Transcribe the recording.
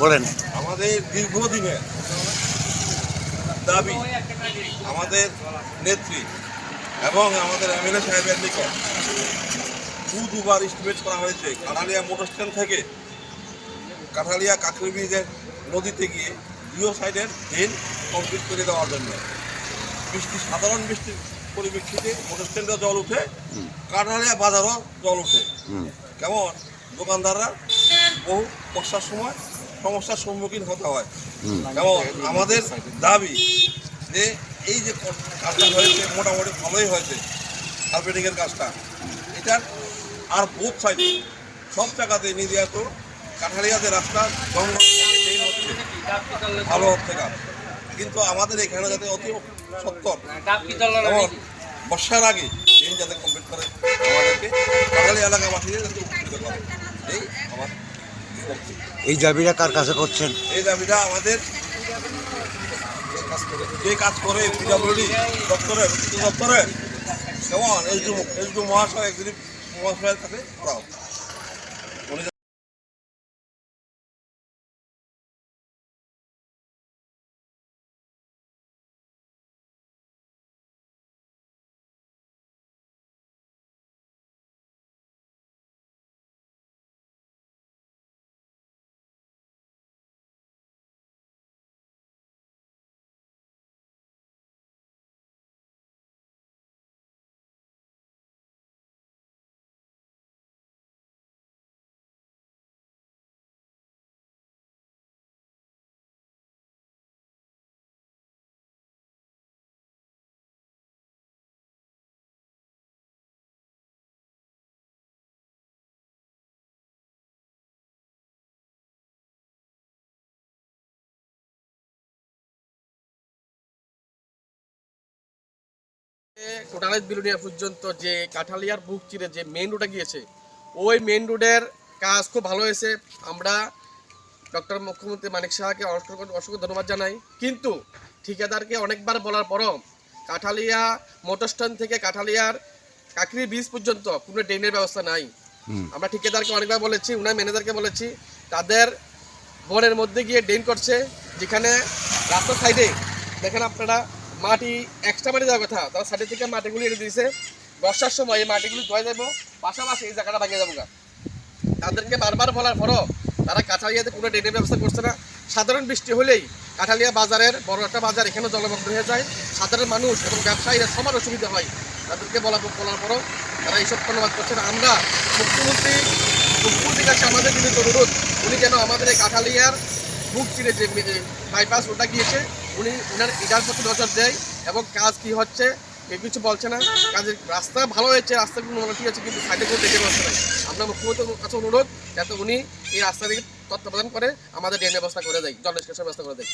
বলেন। আমাদের দীর্ঘদিনের দাবি আমাদের নেত্রী এবং আমাদের এমএলএ সাহেবের নিকট দু দুবার ইস্টিমেট করা হয়েছে কাঠালিয়া মোটর স্ট্যান্ড থেকে কাঠালিয়া কাকরি ব্রিজের নদীতে গিয়ে দুই সাইডের ড্রেন কমপ্লিট করে দেওয়ার জন্য। বৃষ্টি সাধারণ বৃষ্টির পরিপ্রেক্ষিতে মোটর স্ট্যান্ডে জল উঠে কাঠালিয়া বাজারও জল উঠে। কেমন? দোকানদাররা বহু বর্ষার সময় সমস্যার সম্মুখীন হতে হয়। এবং আমাদের দাবি যে এই যে কাজটা হয়েছে, মোটামুটি ভালোই হয়েছে কার্পেটিংয়ের কাজটা, এটার আর বোধ সাইডে সব জায়গাতে নিদিয়াত কাঠালিয়াতে রাস্তা এই ভালো হচ্ছে কাজ কিন্তু আমাদের এখানে যাতে অতি সত্তর যেমন বর্ষার আগে ট্রেন যাতে কমপ্লিট করে আমাদেরকে কাঠালিয়া এলাকাবাসীদের যাতে উপকৃত করে এই। এই দাবিটা কার কাছে করছেন? এই দাবিটা আমাদের যে কাজ করে পিডাব্লিউডি দপ্তরে দপ্তরে, কেমন? এসডি মহাশয় একদিন মহাশয়ের কাছে করা কোটালাইজ বিলুনিয়া পর্যন্ত যে কাঠালিয়ার বুক চিরে যে মেন রোডে গিয়েছে ওই মেন রোডের কাজ খুব ভালো হয়েছে। আমরা ডক্টর মুখ্যমন্ত্রী মানিক শাহকে অসংখ্য অসংখ্য ধন্যবাদ জানাই। কিন্তু ঠিকাদারকে অনেকবার বলার পরও কাঠালিয়া মোটর স্ট্যান্ড থেকে কাঠালিয়ার কাকরি ব্রিজ পর্যন্ত কোনো ড্রেনের ব্যবস্থা নাই। আমরা ঠিকাদারকে অনেকবার বলেছি উনার ম্যানেজারকে বলেছি তাদের বনের মধ্যে গিয়ে ড্রেন করছে যেখানে রাস্তার সাইডে দেখেন আপনারা মাটি এক্সট্রা মাটি দেওয়ার কথা। তারা সাইডে থেকে মাটিগুলি এনে দিয়েছে। বর্ষার সময় এই মাটিগুলি ধয়ে যাব পাশাপাশি এই জায়গাটা ভাঙে যাব গা। তাদেরকে বারবার বলার পরও তারা কাঁঠালিয়াতে কোনো ড্রেনের ব্যবস্থা করছে না। সাধারণ বৃষ্টি হলেই কাঁঠালিয়া বাজারের বড় একটা বাজার এখানে জলমগ্ন হয়ে যায়। সাধারণ মানুষ এবং ব্যবসায়ীরা সবার অসুবিধা হয়। তাদেরকে বলা বলার পরও তারা এইসব ধন্যবাদ করছেন আমরা মুখ্যমন্ত্রী, মুখ্যমন্ত্রীর কাছে আমাদের বিনীত অনুরোধ, উনি যেন আমাদের এই কাঁঠালিয়ার বুক চিরে যে বাইপাস ওটা গিয়েছে উনি ওনার এটার প্রতি নজর দেয় এবং কাজ কি হচ্ছে কেউ কিছু বলছে না। কাজের রাস্তা ভালো হয়েছে রাস্তাগুলো উন্নতি হয়েছে কিন্তু সাইডে কোনো দেখে পাচ্ছে না। আমরা মুখ্যমন্ত্রীর কাছে অনুরোধ যাতে উনি এই রাস্তা থেকে তত্ত্বাবধান করে আমাদের ড্রেনের ব্যবস্থা করে দেয়, জল নিষ্কাশনের ব্যবস্থা করে দেয়।